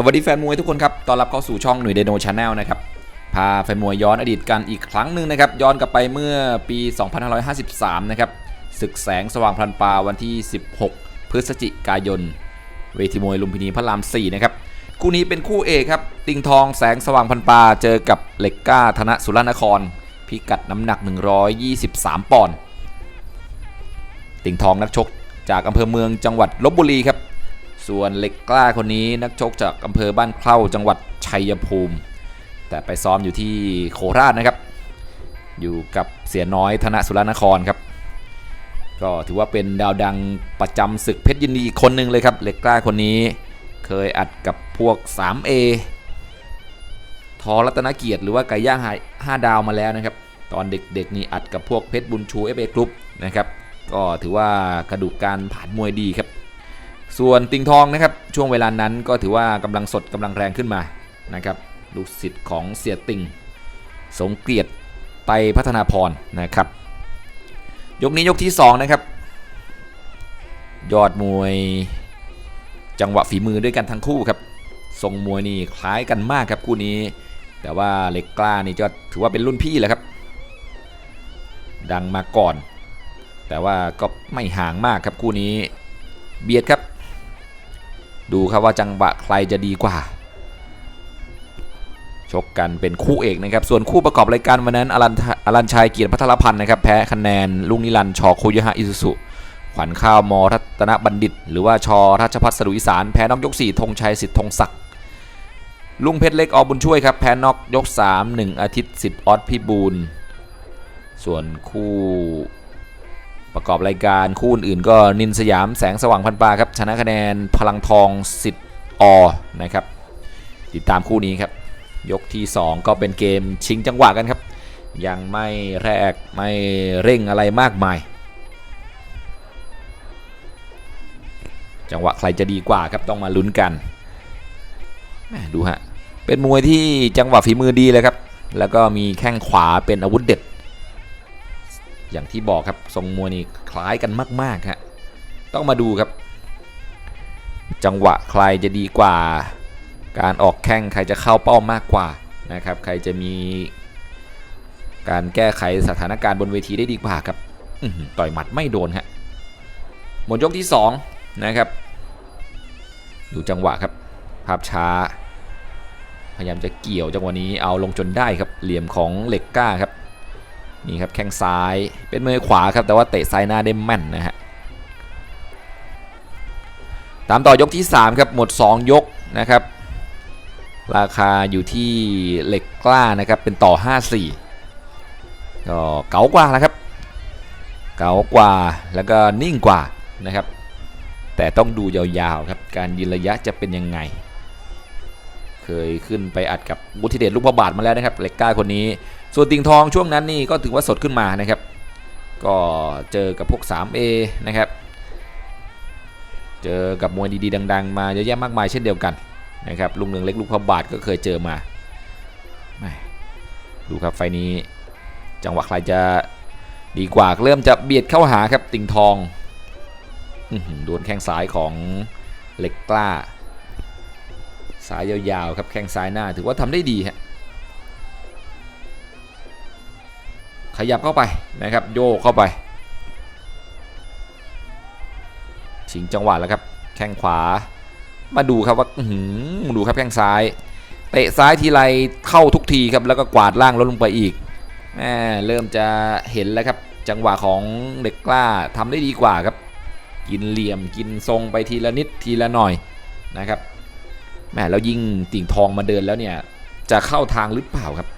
สวัสดีแฟนมวยทุกคนครับ ต้อนรับเข้าสู่ช่องหนุ่ยเดโนชาแนลนะครับ พาแฟนมวยย้อนอดีตกันอีกครั้งหนึ่งนะครับ ย้อนกลับไปเมื่อปี 2553 นะครับ ศึกแสงสว่างพลันปาวันที่ 16 พฤศจิกายน เวทีมวยลุมพินีพระราม 4 นะครับ คู่นี้เป็นคู่เอกครับ ติงทองแสงสว่างพันปาเจอกับเหล็กก้าธนสุรนคร พิกัดน้ำหนัก 123 ปอนด์ ติงทองนักชกจากอำเภอเมืองจังหวัดลบบุรีครับ ส่วนเหล็กกล้าคนนี้นักชกจากอำเภอบ้านเข้าจังหวัดชัยภูมิ แต่ไปซ้อมอยู่ที่โคราชนะครับ อยู่กับเสียน้อยธนสุรนครครับ ก็ถือว่าเป็นดาวดังประจำศึกเพชรยินดีอีกคนหนึ่งเลยครับเหล็กกล้าคนนี้เคยอัดกับพวก 3A ทอรัตนเกียรติหรือว่าไก่ย่างห้าดาวมาแล้วนะครับ ตอนเด็กๆนี่อัดกับพวกเพชรบุญชูเอฟเอกรุ๊ปนะครับ ก็ถือว่ากระดูกการผ่านมวยดีครับ ส่วนติงทองนะครับช่วงเวลานั้นก็ถือว่ากำลังสดกำลังแรงขึ้นมานะครับลูกศิษย์ของเสียติงสงเกียรติไตพัฒนาพรนะครับ ยกนี้ยกที่ 2 นะครับ ยอดมวยจังหวะฝีมือด้วยกันทั้งคู่ครับทรงมวยนี่คล้ายกันมากครับคู่นี้ แต่ว่าเล็กกล้านี่ก็ถือว่าเป็นรุ่นพี่แหละครับ ดังมาก่อน แต่ว่าก็ไม่ห่างมากครับคู่นี้ เบียดครับ ดูครับว่าจังหวะใครจะดีกว่า ชกกันเป็นคู่เอกนะครับ ส่วนคู่ประกอบรายการวันนั้นอลันอลันชัยเกียรติพัทรพันธ์นะครับแพ้คะแนนลุงนิรันชอโคยฮะอิสุสุขวัญข้าวมอรัตนบัณฑิต หรือว่าชอราชพัฒสรุอีสานแพ้นอกยก4ธงชัยสิทธิ์ธงศักดิ์ลุงเพชรเล็กอบุญช่วยครับแพ้นอกยก 3 1 อาทิตย์สิทธิ์ออสพิบูลส่วนคู่ ประกอบรายการคู่อื่นๆก็นินสยามแสงสว่างพันปาครับชนะคะแนนพลังทองสิทธิ์อนะครับ ติดตามคู่นี้ครับ ยกที่ 2 ก็เป็นเกมชิงจังหวะกันครับ ยังไม่แรกไม่เร่งอะไรมากมาย จังหวะใครจะดีกว่าครับต้องมาลุ้นกันดูฮะเป็นมวยที่จังหวะฝีมือดีเลยครับ แล้วก็มีแข้งขวาเป็นอาวุธเด็ด อย่างที่บอกครับทรงมวยนี่คล้ายกันมากๆฮะต้องมาดูครับ จังหวะใครจะดีกว่า การออกแข้งใครจะเข้าเป้ามากกว่านะครับ ใครจะมี การแก้ไขสถานการณ์บนเวทีได้ดีกว่าครับต่อยหมัดไม่โดนฮะหมดยกที่2นะครับดูจังหวะครับ ภาพช้า พยายามจะเกี่ยวจังหวะนี้เอาลงจนได้ครับ เหลี่ยมของเหล็กก้าครับ นี่ครับแข้งซ้ายเป็นมือขวาครับแต่ว่าเตะซ้ายหน้าได้แม่นนะฮะตามต่อยกที่ 3 ครับหมด 2 ยกนะครับ ราคาอยู่ที่เหล็กกล้านะครับเป็นต่อ 54 ก็เก๋ากว่าแล้วครับ เก๋ากว่าแล้วก็นิ่งกว่านะครับ แต่ต้องดูยาวๆครับการยืนระยะจะเป็นยังไง เคยขึ้นไปอัดกับวุฒิเดชลูกพระบาทมาแล้วนะครับเหล็กกล้าคนนี้ ส่วนติงทองช่วงนั้นนี่ก็ถือว่าสดขึ้นมานะครับ ก็เจอกับพวก 3A นะครับ เจอกับมวยดีๆ ดัง ๆ มาเยอะแยะมากมายเช่นเดียวกันนะครับลุงเนืองเล็กลูกพระบาทก็เคยเจอมา ดูครับไฟนี้จังหวะใครจะดีกว่าเริ่มจะเบียดเข้าหาครับติงทองโดนแข้งซ้ายของเหล็กกล้า สายยาวๆครับแข้งซ้ายหน้าถือว่าทำได้ดีฮะ ขยับเข้าไปนะครับโยกเข้าไป ชิงจังหวะแล้วครับ แข้งขวา มาดูครับว่าดูครับแข้งซ้าย เตะซ้ายทีไรเข้าทุกทีครับแล้วก็กวาดล่างลดลงไปอีกแหมเริ่มจะเห็นแล้วครับ จังหวะของเด็กกล้าทำได้ดีกว่าครับ กินเหลี่ยมกินทรงไปทีละนิดทีละหน่อยนะครับแหมแล้วยิ่งติ่งทองมาเดินแล้วเนี่ยจะเข้าทางหรือเปล่าครับ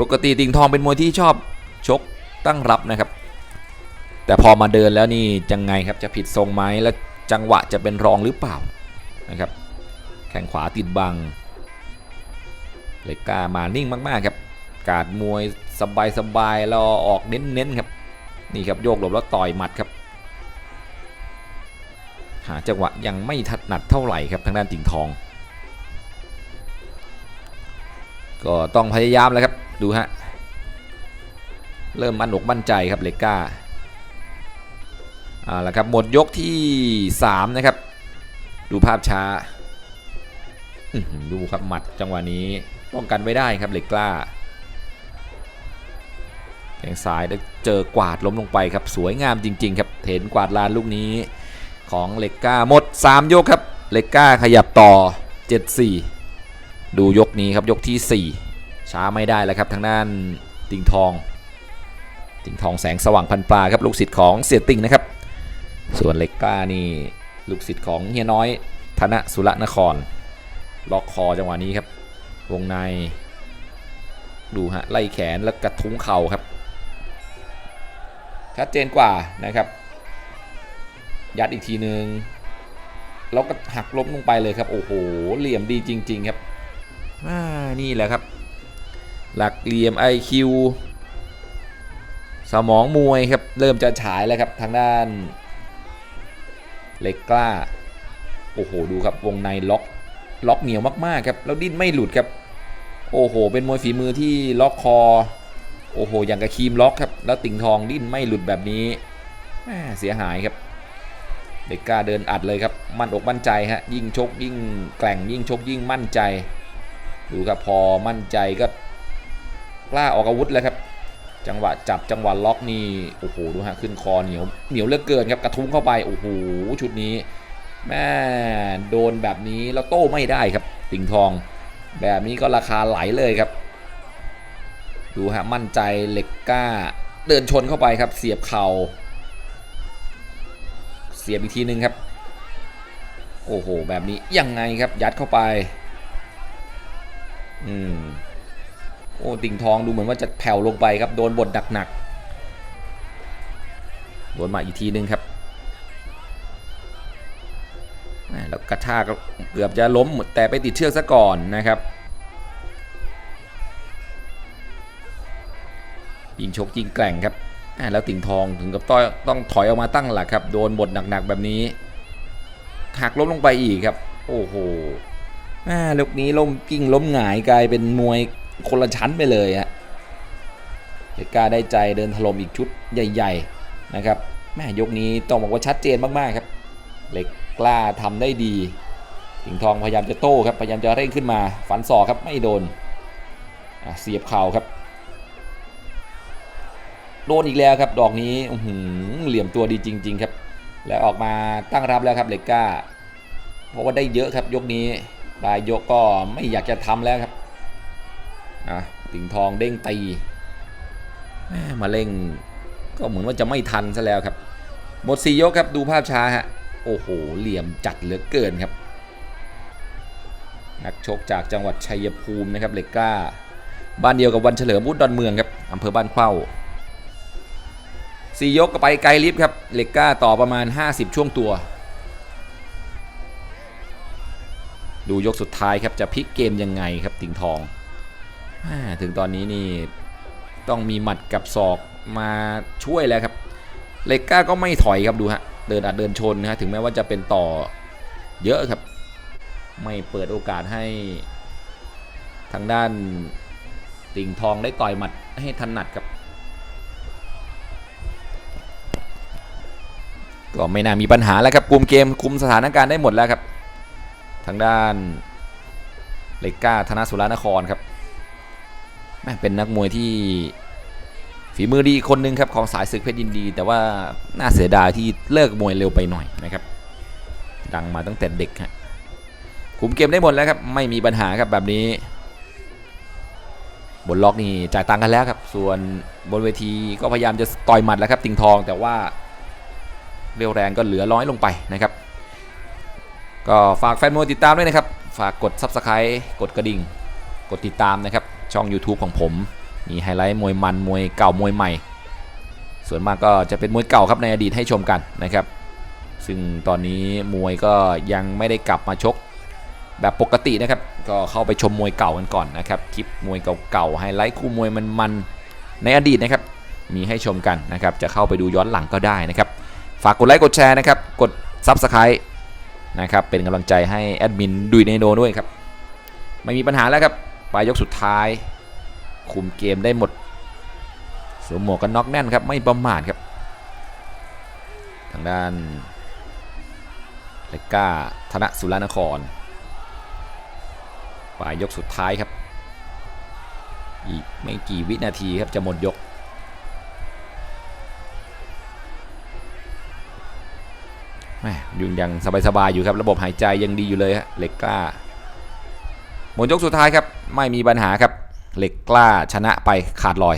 ปกติติงทองเป็นมวยที่ชอบชกตั้งรับนะครับ แต่พอมาเดินแล้วนี่ยังไงครับจะผิดทรงไหมแล้วจังหวะจะเป็นรองหรือเปล่านะครับ แข้งขวาติดบังเลก้ามานิ่งมากๆครับ การมวยสบายๆแล้วออกเน้นๆครับ นี่ครับโยกหลบแล้วต่อยหมัดครับ หาจังหวะยังไม่ถนัดเท่าไหร่ครับทางด้านติ่งทอง ก็ต้องพยายามแล้วครับ ดูฮะ เริ่มมั่นอกมั่นใจครับเลก้าเอาละครับหมดยกที่ 3 นะครับ ดูภาพช้า ดูครับหมัดจังหวะนี้ป้องกันไว้ได้ครับเลก้าแทงซ้ายแล้เจอกวาดล้มลงไปครับ สวยงามจริง ๆ ครับเห็นกวาดลานลูกนี้ของเลก้าหมด 3 ยกครับเลก้าขยับต่อ 7-4 ดูยกนี้ครับยกที่ 4 ช้าไม่ได้แล้วครับทางด้านติงทอง ติงทองแสงสว่างพันปลาครับลูกศิษย์ของเสียติงนะครับ ส่วนเล็กกล้านี่ลูกศิษย์ของเฮียน้อยธนสุรนคร ล็อกคอจังหวะนี้ครับ วงใน ดูฮะไล่แขนแล้วกระทุ้งเข่าครับชัดเจนกว่านะครับ ยัดอีกทีนึงแล้วก็หักล้มลงไปเลยครับ โอ้โห เหลี่ยมดีจริง ๆ ครับนี่แหละครับ หลักเหลี่ยม IQ สมองมวยครับ เริ่มจะฉายแล้วครับทางด้านเล็กกล้า โอ้โห ดูครับวงในล็อกล็อกเหนียวมากๆครับ แล้วดิ้นไม่หลุดครับ โอ้โห เป็นมวยฝีมือที่ล็อกคอ โอ้โห อย่างกับครีมล็อกครับ แล้วติ่งทองดิ้นไม่หลุดแบบนี้เสียหายครับ เด็กกล้าเดินอัดเลยครับ มั่นอกมั่นใจฮะ ยิ่งชกยิ่งแกร่งยิ่งชกยิ่งมั่นใจ ดูครับพอมั่นใจก็ กล้าออกอาวุธแล้วครับ จังหวะจับจังหวะล็อกนี่โอ้โหดูฮะขึ้นคอเหนียวเหนียวเลือกเกินครับกระทุ้งเข้าไปโอ้โหชุดนี้แม่โดนแบบนี้แล้วโต้ไม่ได้ครับติ่งทอง แบบนี้ก็ราคาไหลเลยครับ ดูฮะมั่นใจเหล็กกล้า เดินชนเข้าไปครับ เสียบเข่าเสียบอีกทีนึงครับ โอ้โห แบบนี้ยังไงครับยัดเข้าไป อืม โอ้ติ่งทองดูเหมือนว่าจะแผ่วลงไปครับ โดนบทหนักๆโดนมาอีกทีนึงครับแล้วกระชากเกือบจะล้มแต่ไปติดเชือกซะก่อนนะครับยิงชกยิงแกร่งครับแล้วติ่งทองถึงกับต้องต้องถอยออกมาตั้งหลักครับ โดนบทหนักๆแบบนี้หักล้มลงไปอีกครับ โอ้โหแม่ลูกนี้ล้มกิ้งล้มหงายกลายเป็นมวย คนละชั้นไปเลยฮะเอกล้าได้ใจเดินถล่มอีกชุดใหญ่ ๆนะครับแม่ยกนี้ต้องบอกว่าชัดเจนมากๆครับเหล็กกล้าทำได้ดีสิงทองพยายามจะโต้ครับพยายามจะเร่งขึ้นมา ฝันศอกครับไม่โดนเสียบเข่าครับ โดนอีกแล้วครับ ดอกนี้หืเหลี่ยมตัวดีจริง ๆ ครับ แล้วออกมาตั้งรับแล้วครับเล็กกล้า เพราะว่าได้เยอะครับยกนี้ปลายยกก็ไม่อยากจะทำแล้วครับ อะสิงทองเด้งตีแมมาเร่งก็เหมือนว่าจะไม่ทันซะแล้วครับหมดสี่ยกครับดูภาพช้าฮะโอ้โหเหลี่ยมจัดเหลือเกินครับ นักชกจากจังหวัดชัยภูมินะครับเล็กกล้า บ้านเดียวกับวันเฉลิมวุฒิดอนเมืองครับอำเภอบ้านเข้าสี่ยกก็ไปไกลลิฟต์ครับเล็กกล้าต่อประมาณ 50 ช่วงตัว ดูยกสุดท้ายครับจะพลิกเกมยังไงครับติงทอง ถึงตอนนี้นี่ต้องมีหมัดกับศอกมาช่วยแล้วครับ เล็กกล้าก็ไม่ถอยครับดูฮะ เดินอัดเดินชนนะฮะถึงแม้ว่าจะเป็นต่อเยอะครับ ไม่เปิดโอกาสให้ทางด้านติ่งทองได้ต่อยหมัดให้ถนัดครับ ก็ไม่น่ามีปัญหาแล้วครับคุมเกมคุมสถานการณ์ได้หมดแล้วครับ ทางด้านเลก้าธนสุรานครครับ เป็นนักมวยที่ฝีมือดีคนนึงครับของสายศึกเพชรยินดี แต่ว่าน่าเสียดายที่เลิกมวยเร็วไปหน่อยนะครับ ดังมาตั้งแต่เด็กฮะคุมเกมได้หมดแล้วครับ ไม่มีปัญหาครับแบบนี้ บนล็อกนี่จ่ายตังค์กันแล้วครับ ส่วนบนเวทีก็พยายามจะต่อยหมัดแล้วครับ ติงทองแต่ว่าเรียวแรงก็เหลือร้อยลงไปนะครับ ก็ฝากแฟนมวยติดตามด้วยนะครับ ฝากกด Subscribe กดกระดิ่ง กดติดตามนะครับ ช่อง YouTube ของผม มีไฮไลท์มวยมันมวยเก่ามวยใหม่ ส่วนมากก็จะเป็นมวยเก่าครับในอดีตให้ชมกันนะครับ ซึ่งตอนนี้มวยก็ยังไม่ได้กลับมาชกแบบปกตินะครับ ก็เข้าไปชมมวยเก่ากันก่อนนะครับ คลิปมวยเก่าๆไฮไลท์คู่มวยมันๆในอดีตนะครับ มีให้ชมกันนะครับ จะเข้าไปดูย้อนหลังก็ได้นะครับ ฝากกดไลค์กดแชร์นะครับ กด Subscribe นะครับ เป็นกำลังใจให้แอดมินดุยเนโดด้วยครับ ไม่มีปัญหาแล้วครับ ปลายยกสุดท้าย คุมเกมได้หมดสวมหมวกกันน็อกแน่นครับไม่ประมาทครับ ทางด้านเลก้าธนสุรานครปลายยกสุดท้ายครับ อีกไม่กี่วินาทีครับจะหมดยกแม่ยุงยังสบายๆอยู่ครับ ระบบหายใจยังดีอยู่เลยฮะเล็กกล้าหมดยกสุดท้ายครับ ไม่มีปัญหาครับเหล็กกล้าชนะไปขาดลอย